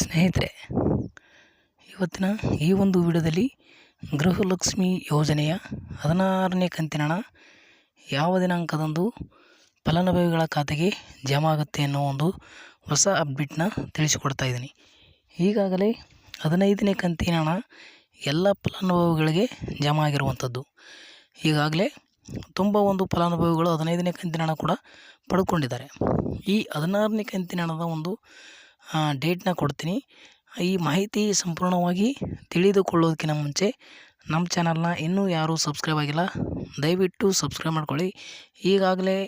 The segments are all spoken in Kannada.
ಸ್ನೇಹಿತರೆ, ಇವತ್ತಿನ ಈ ಒಂದು ವಿಡಿಯೋದಲ್ಲಿ ಗೃಹಲಕ್ಷ್ಮಿ ಯೋಜನೆಯ ಹದಿನಾರನೇ ಕಂತಿನ ಹಣ ಯಾವ ದಿನಾಂಕದಂದು ಫಲಾನುಭವಿಗಳ ಖಾತೆಗೆ ಜಮಾ ಆಗುತ್ತೆ ಅನ್ನೋ ಒಂದು ಹೊಸ ಅಪ್ಡೇಟ್ನ ತಿಳಿಸಿಕೊಡ್ತಾ ಇದ್ದೀನಿ. ಈಗಾಗಲೇ ಹದಿನೈದನೇ ಕಂತಿನ ಹಣ ಎಲ್ಲ ಫಲಾನುಭವಿಗಳಿಗೆ ಜಮಾ ಆಗಿರುವಂಥದ್ದು ಈಗಾಗಲೇ ತುಂಬ ಒಂದು ಫಲಾನುಭವಿಗಳು ಹದಿನೈದನೇ ಕಂತಿನ ಹಣ ಕೂಡ ಪಡ್ಕೊಂಡಿದ್ದಾರೆ. ಈ ಹದಿನಾರನೇ ಕಂತಿನ ಹಣದ ಒಂದು ಡೇಟ್ನ ಕೊಡ್ತೀನಿ. ಈ ಮಾಹಿತಿ ಸಂಪೂರ್ಣವಾಗಿ ತಿಳಿದುಕೊಳ್ಳೋದಕ್ಕಿಂತ ಮುಂಚೆ ನಮ್ಮ ಚಾನಲ್ನ ಇನ್ನೂ ಯಾರೂ ಸಬ್ಸ್ಕ್ರೈಬ್ ಆಗಿಲ್ಲ, ದಯವಿಟ್ಟು ಸಬ್ಸ್ಕ್ರೈಬ್ ಮಾಡ್ಕೊಳ್ಳಿ. ಈಗಾಗಲೇ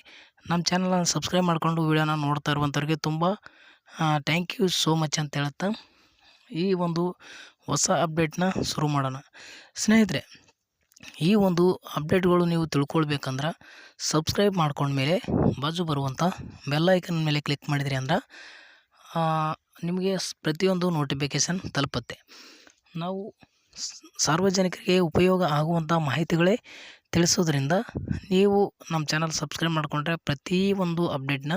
ನಮ್ಮ ಚಾನಲನ್ನು ಸಬ್ಸ್ಕ್ರೈಬ್ ಮಾಡಿಕೊಂಡು ವೀಡಿಯೋನ ನೋಡ್ತಾ ಇರುವಂಥವ್ರಿಗೆ ತುಂಬ ಥ್ಯಾಂಕ್ ಯು ಸೋ ಮಚ್ ಅಂತ ಹೇಳುತ್ತಾ, ಈ ಒಂದು ಹೊಸ ಅಪ್ಡೇಟ್ನ ಶುರು ಮಾಡೋಣ. ಸ್ನೇಹಿತರೆ, ಈ ಒಂದು ಅಪ್ಡೇಟ್ಗಳು ನೀವು ತಿಳ್ಕೊಳ್ಬೇಕಂದ್ರೆ ಸಬ್ಸ್ಕ್ರೈಬ್ ಮಾಡ್ಕೊಂಡ್ಮೇಲೆ ಬಾಜು ಬರುವಂಥ ಬೆಲ್ಲೈಕನ್ ಮೇಲೆ ಕ್ಲಿಕ್ ಮಾಡಿದ್ರಿ ಅಂದ್ರೆ ನಿಮಗೆ ಪ್ರತಿಯೊಂದು ನೋಟಿಫಿಕೇಶನ್ ತಲುಪುತ್ತೆ. ನಾವು ಸಾರ್ವಜನಿಕರಿಗೆ ಉಪಯೋಗ ಆಗುವಂಥ ಮಾಹಿತಿಗಳೇ ತಿಳಿಸೋದ್ರಿಂದ ನೀವು ನಮ್ಮ ಚಾನಲ್ ಸಬ್ಸ್ಕ್ರೈಬ್ ಮಾಡಿಕೊಂಡ್ರೆ ಪ್ರತಿ ಒಂದು ಅಪ್ಡೇಟ್ನ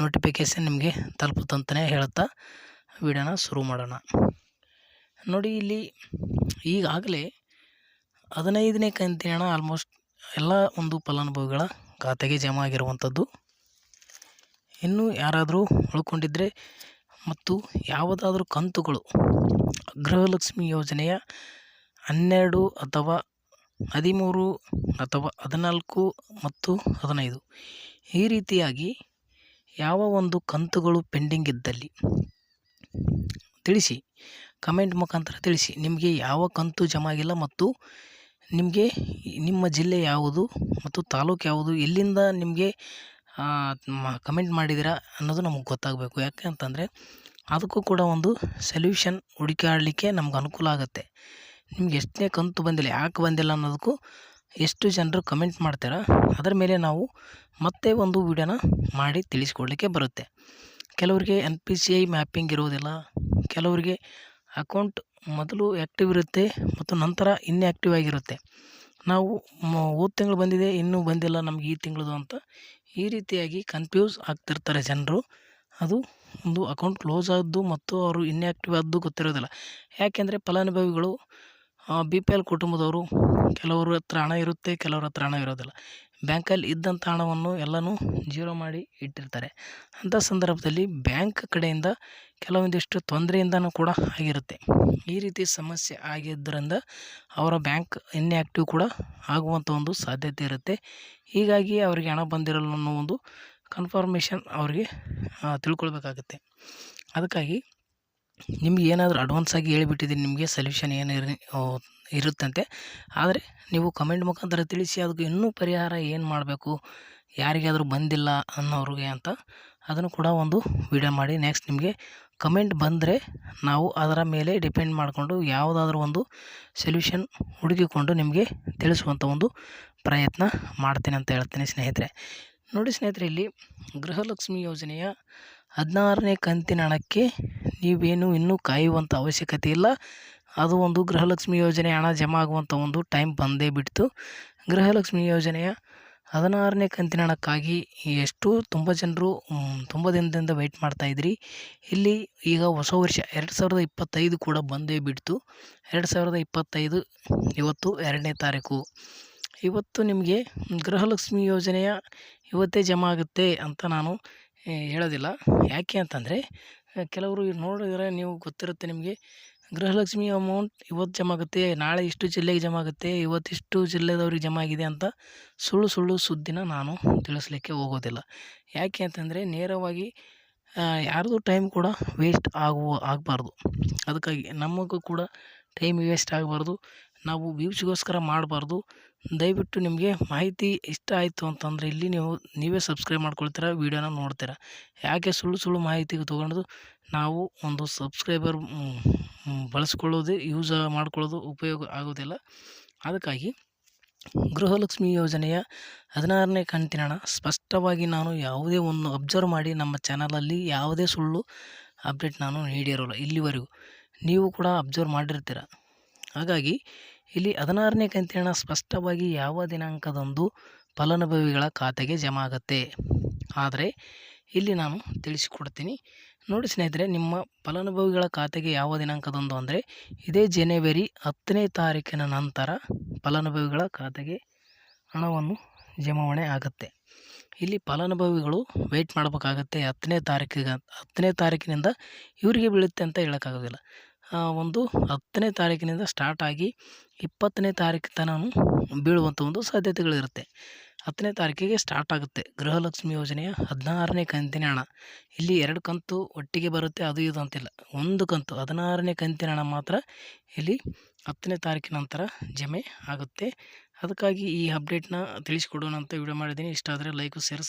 ನೋಟಿಫಿಕೇಷನ್ ನಿಮಗೆ ತಲುಪುತ್ತಂತಲೇ ಹೇಳ್ತಾ ವಿಡಿಯೋನ ಶುರು ಮಾಡೋಣ. ನೋಡಿ ಇಲ್ಲಿ ಈಗಾಗಲೇ ಹದಿನೈದನೇ ಕಂತಿನ ಆಲ್ಮೋಸ್ಟ್ ಎಲ್ಲ ಒಂದು ಫಲಾನುಭವಿಗಳ ಖಾತೆಗೆ ಜಮಾ ಆಗಿರುವಂಥದ್ದು ಇನ್ನೂ ಯಾರಾದರೂ ಉಳ್ಕೊಂಡಿದ್ದರೆ ಮತ್ತು ಯಾವುದಾದ್ರೂ ಕಂತುಗಳು, ಗೃಹಲಕ್ಷ್ಮಿ ಯೋಜನೆಯ ಹನ್ನೆರಡು ಅಥವಾ ಹದಿಮೂರು ಅಥವಾ ಹದಿನಾಲ್ಕು ಮತ್ತು ಹದಿನೈದು. ಈ ರೀತಿಯಾಗಿ ಯಾವ ಒಂದು ಕಂತುಗಳು ಪೆಂಡಿಂಗ್ ಇದ್ದಲ್ಲಿ? ತಿಳಿಸಿ. ಕಮೆಂಟ್ ಮುಖಾಂತರ ತಿಳಿಸಿ. ನಿಮಗೆ ಯಾವ ಕಂತು ಜಮಾ ಆಗಿಲ್ಲ ಮತ್ತು ನಿಮಗೆ ನಿಮ್ಮ ಜಿಲ್ಲೆ ಯಾವುದು ಮತ್ತು ತಾಲೂಕು ಯಾವುದು? ಎಲ್ಲಿಂದ ನಿಮಗೆ ಕಮೆಂಟ್ ಮಾಡಿದ್ದೀರಾ ಅನ್ನೋದು ನಮಗೆ ಗೊತ್ತಾಗಬೇಕು. ಯಾಕೆ ಅಂತಂದರೆ, ಅದಕ್ಕೂ ಕೂಡ ಒಂದು ಸೊಲ್ಯೂಷನ್ ಹುಡುಕಾಡಲಿಕ್ಕೆ ನಮ್ಗೆ ಅನುಕೂಲ ಆಗುತ್ತೆ. ನಿಮ್ಗೆ ಎಷ್ಟನೇ ಕಂತು ಬಂದಿಲ್ಲ, ಯಾಕೆ ಬಂದಿಲ್ಲ ಅನ್ನೋದಕ್ಕೂ ಎಷ್ಟು ಜನರು ಕಮೆಂಟ್ ಮಾಡ್ತಾರೋ, ಅದರ ಮೇಲೆ ನಾವು ಮತ್ತೆ ಒಂದು ವಿಡಿಯೋನ ಮಾಡಿ ತಿಳಿಸ್ಕೊಡ್ಲಿಕ್ಕೆ ಬರುತ್ತೆ. ಕೆಲವರಿಗೆ N P C I mapping ಇರೋದಿಲ್ಲ, ಕೆಲವರಿಗೆ ಅಕೌಂಟ್ ಮೊದಲು ಆ್ಯಕ್ಟಿವ್ ಇರುತ್ತೆ ಮತ್ತು ನಂತರ ಇನ್ಆ್ಯಕ್ಟಿವ್ ಆಗಿರುತ್ತೆ. ನಾವು ಹೋದ ತಿಂಗಳು ಬಂದಿದೆ, ಇನ್ನೂ ಬಂದಿಲ್ಲ ನಮ್ಗೆ ಈ ತಿಂಗಳದು ಅಂತ ಈ ರೀತಿಯಾಗಿ ಕನ್ಫ್ಯೂಸ್ ಆಗ್ತಿರ್ತಾರೆ ಜನರು. ಅದು ಒಂದು ಅಕೌಂಟ್ ಕ್ಲೋಸ್ ಆದ್ದು ಮತ್ತು ಅವರು ಇನ್ಆ್ಯಕ್ಟಿವ್ ಆದ್ದು ಗೊತ್ತಿರೋದಿಲ್ಲ. ಯಾಕೆಂದರೆ ಫಲಾನುಭವಿಗಳು ಬಿ ಪಿ ಎಲ್ ಕುಟುಂಬದವರು, ಕೆಲವರ ಹತ್ರ ಹಣ ಇರುತ್ತೆ, ಕೆಲವರ ಹತ್ರ ಹಣ ಇರೋದಿಲ್ಲ. ಬ್ಯಾಂಕಲ್ಲಿ ಇದ್ದಂಥ ಹಣವನ್ನು ಎಲ್ಲನೂ ಜೀರೋ ಮಾಡಿ ಇಟ್ಟಿರ್ತಾರೆ. ಅಂಥ ಸಂದರ್ಭದಲ್ಲಿ ಬ್ಯಾಂಕ್ ಕಡೆಯಿಂದ ಕೆಲವೊಂದಿಷ್ಟು ತೊಂದರೆಯಿಂದನೂ ಕೂಡ ಆಗಿರುತ್ತೆ. ಈ ರೀತಿ ಸಮಸ್ಯೆ ಆಗಿದ್ದರಿಂದ ಅವರ ಬ್ಯಾಂಕ್ ಇನ್ಆ್ಯಕ್ಟಿವ್ ಕೂಡ ಆಗುವಂಥ ಒಂದು ಸಾಧ್ಯತೆ ಇರುತ್ತೆ. ಹೀಗಾಗಿ ಅವರಿಗೆ ಹಣ ಬಂದಿರಲ್ಲ ಅನ್ನೋ ಒಂದು ಕನ್ಫರ್ಮೇಷನ್ ಅವರಿಗೆ ತಿಳ್ಕೊಳ್ಬೇಕಾಗುತ್ತೆ. ಅದಕ್ಕಾಗಿ ನಿಮ್ಗೆ ಏನಾದರೂ ಅಡ್ವಾನ್ಸ್ ಆಗಿ ಹೇಳಿಬಿಟ್ಟಿದ್ದೀನಿ, ನಿಮಗೆ ಸೊಲ್ಯೂಷನ್ ಏನು ಇರುತ್ತಂತೆ. ಆದರೆ ನೀವು ಕಮೆಂಟ್ ಮುಖಾಂತರ ತಿಳಿಸಿ ಅದಕ್ಕೆ ಇನ್ನೂ ಪರಿಹಾರ ಏನು ಮಾಡಬೇಕು, ಯಾರಿಗಾದರೂ ಬಂದಿಲ್ಲ ಅನ್ನೋರಿಗೆ ಅಂತ ಅದನ್ನು ಕೂಡ ಒಂದು ವಿಡಿಯೋ ಮಾಡಿ. ನೆಕ್ಸ್ಟ್ ನಿಮಗೆ ಕಮೆಂಟ್ ಬಂದರೆ ನಾವು ಅದರ ಮೇಲೆ ಡಿಪೆಂಡ್ ಮಾಡಿಕೊಂಡು ಯಾವುದಾದ್ರೂ ಒಂದು ಸೊಲ್ಯೂಷನ್ ಹುಡುಕಿಕೊಂಡು ನಿಮಗೆ ತಿಳಿಸುವಂಥ ಒಂದು ಪ್ರಯತ್ನ ಮಾಡ್ತೇನೆ ಅಂತ ಹೇಳ್ತೇನೆ ಸ್ನೇಹಿತರೆ. ನೋಡಿ ಸ್ನೇಹಿತರೆ, ಇಲ್ಲಿ ಗೃಹಲಕ್ಷ್ಮಿ ಯೋಜನೆಯ ಹದಿನಾರನೇ ಕಂತಿನ ಹಣಕ್ಕೆ ನೀವೇನು ಇನ್ನೂ ಕಾಯುವಂಥ ಅವಶ್ಯಕತೆ ಇಲ್ಲ. ಅದು ಒಂದು ಗೃಹಲಕ್ಷ್ಮಿ ಯೋಜನೆ ಹಣ ಜಮಾ ಆಗುವಂಥ ಒಂದು ಟೈಮ್ ಬಂದೇ ಬಿಡ್ತು. ಗೃಹಲಕ್ಷ್ಮಿ ಯೋಜನೆಯ ಹದಿನಾರನೇ ಕಂತಿನ ಹಣಕ್ಕಾಗಿ ಎಷ್ಟು ತುಂಬ ಜನರು ತುಂಬ ದಿನದಿಂದ ವೆಯ್ಟ್ ಮಾಡ್ತಾಯಿದ್ರಿ ಇಲ್ಲಿ ಈಗ ಹೊಸ ವರ್ಷ ಎರಡು ಸಾವಿರದ ಇಪ್ಪತ್ತೈದು ಕೂಡ ಬಂದೇ ಬಿಡ್ತು. ಎರಡು ಸಾವಿರದ ಇಪ್ಪತ್ತೈದು ಇವತ್ತು ಎರಡನೇ ತಾರೀಕು. ಇವತ್ತು ನಿಮಗೆ ಗೃಹಲಕ್ಷ್ಮಿ ಯೋಜನೆಯ ಇವತ್ತೇ ಜಮಾ ಆಗುತ್ತೆ ಅಂತ ನಾನು ಹೇಳೋದಿಲ್ಲ. ಯಾಕೆ ಅಂತಂದರೆ, ಕೆಲವರು ನೋಡಿದರೆ ನೀವು ಗೊತ್ತಿರುತ್ತೆ ನಿಮಗೆ. ಗೃಹಲಕ್ಷ್ಮಿ ಅಮೌಂಟ್ ಇವತ್ತು ಜಮಾ ಆಗುತ್ತೆ, ನಾಳೆ ಇಷ್ಟು ಜಿಲ್ಲೆಗೆ ಜಮಾ ಆಗುತ್ತೆ ಇವತ್ತಿಷ್ಟು ಜಿಲ್ಲೆದವ್ರಿಗೆ ಜಮಾ ಆಗಿದೆ ಅಂತ ಸುಳ್ಳು ಸುಳ್ಳು ಸುದ್ದಿನ ನಾನು ತಿಳಿಸ್ಲಿಕ್ಕೆ ಹೋಗೋದಿಲ್ಲ. ಯಾಕೆ ಅಂತಂದರೆ ನೇರವಾಗಿ ಯಾರದೂ ಟೈಮ್ ಕೂಡ ವೇಸ್ಟ್ ಆಗುವ, ಆಗಬಾರ್ದು. ಅದಕ್ಕಾಗಿ ನಮಗೂ ಕೂಡ ಟೈಮ್ ವೇಸ್ಟ್ ಆಗಬಾರ್ದು. ನಾವು ವ್ಯೂಸ್ಗೋಸ್ಕರ ಮಾಡಬಾರ್ದು. ದಯವಿಟ್ಟು ನಿಮಗೆ ಮಾಹಿತಿ ಇಷ್ಟ ಆಯಿತು ಅಂತಂದರೆ ಇಲ್ಲಿ ನೀವು, ನೀವೇ ಸಬ್ಸ್ಕ್ರೈಬ್ ಮಾಡ್ಕೊಳ್ತೀರ, ವೀಡಿಯೋನ ನೋಡ್ತೀರ. ಯಾಕೆ ಸುಳ್ಳು ಸುಳ್ಳು ಮಾಹಿತಿ ತೊಗೊಂಡು ನಾವು ಒಂದು ಸಬ್ಸ್ಕ್ರೈಬರ್ ಬಳಸ್ಕೊಳ್ಳೋದು ಯೂಸ್ ಮಾಡ್ಕೊಳ್ಳೋದು ಉಪಯೋಗ ಆಗೋದಿಲ್ಲ. ಅದಕ್ಕಾಗಿ ಗೃಹಲಕ್ಷ್ಮಿ ಯೋಜನೆಯ ಹದಿನಾರನೇ ಕಂತಿನ ಸ್ಪಷ್ಟವಾಗಿ ನಾನು ಯಾವುದೇ ಒಂದು ಅಬ್ಸರ್ವ್ ಮಾಡಿ ನಮ್ಮ ಚಾನಲಲ್ಲಿ ಯಾವುದೇ ಸುಳ್ಳು ಅಪ್ಡೇಟ್ ನಾನು ನೀಡಿರೋಲ್ಲ ಇಲ್ಲಿವರೆಗೂ. ನೀವು ಕೂಡ ಅಬ್ಸರ್ವ್ ಮಾಡಿರ್ತೀರ? ಹಾಗಾಗಿ ಇಲ್ಲಿ ಹದಿನಾರನೇ ಕಂತಿನ ಹಣ ಸ್ಪಷ್ಟವಾಗಿ ಯಾವ ದಿನಾಂಕದಂದು ಫಲಾನುಭವಿಗಳ ಖಾತೆಗೆ ಜಮಾ ಆಗುತ್ತೆ. ಆದರೆ ಇಲ್ಲಿ ನಾನು ತಿಳಿಸಿಕೊಡ್ತೀನಿ. ನೋಡಿ ಸ್ನೇಹಿತರೆ, ನಿಮ್ಮ ಫಲಾನುಭವಿಗಳ ಖಾತೆಗೆ ಯಾವ ದಿನಾಂಕದಂದು ಅಂದರೆ ಇದೇ ಜನವರಿ ಹತ್ತನೇ ತಾರೀಕಿನ ನಂತರ ಫಲಾನುಭವಿಗಳ ಖಾತೆಗೆ ಹಣವನ್ನು ಜಮಾವಣೆ ಆಗುತ್ತೆ. ಇಲ್ಲಿ ಫಲಾನುಭವಿಗಳು ವೆಯ್ಟ್ ಮಾಡಬೇಕಾಗತ್ತೆ ಹತ್ತನೇ ತಾರೀಕಿಗೆ, ಹತ್ತನೇ ತಾರೀಕಿನಿಂದ ಇವರಿಗೆ ಬೀಳುತ್ತೆ ಅಂತ ಹೇಳೋಕ್ಕಾಗೋದಿಲ್ಲ. ಒಂದು ಹತ್ತನೇ ತಾರೀಕಿನಿಂದ ಸ್ಟಾರ್ಟ್ ಆಗಿ ಇಪ್ಪತ್ತನೇ ತಾರೀಕು ತನಕ ಬೀಳುವಂಥ ಒಂದು ಸಾಧ್ಯತೆಗಳಿರುತ್ತೆ. ಹತ್ತನೇ ತಾರೀಕಿಗೆ ಸ್ಟಾರ್ಟ್ ಆಗುತ್ತೆ. ಗೃಹಲಕ್ಷ್ಮಿ ಯೋಜನೆಯ ಹದಿನಾರನೇ ಕಂತಿನ ಹಣ ಇಲ್ಲಿ ಎರಡು ಕಂತು ಒಟ್ಟಿಗೆ ಬರುತ್ತೆ, ಅದು ಇದು ಅಂತಿಲ್ಲ. ಒಂದು ಕಂತು, ಹದಿನಾರನೇ ಕಂತಿನ ಹಣ ಮಾತ್ರ ಇಲ್ಲಿ ಹತ್ತನೇ ತಾರೀಕಿನ ನಂತರ ಜಮೆ ಆಗುತ್ತೆ. ಅದಕ್ಕಾಗಿ ಈ ಅಪ್ಡೇಟ್ನ ತಿಳಿಸ್ಕೊಡೋಣ ಅಂತ ವಿಡಿಯೋ ಮಾಡಿದ್ದೀನಿ. ಇಷ್ಟ ಆದರೆ ಲೈಕು ಶೇರ್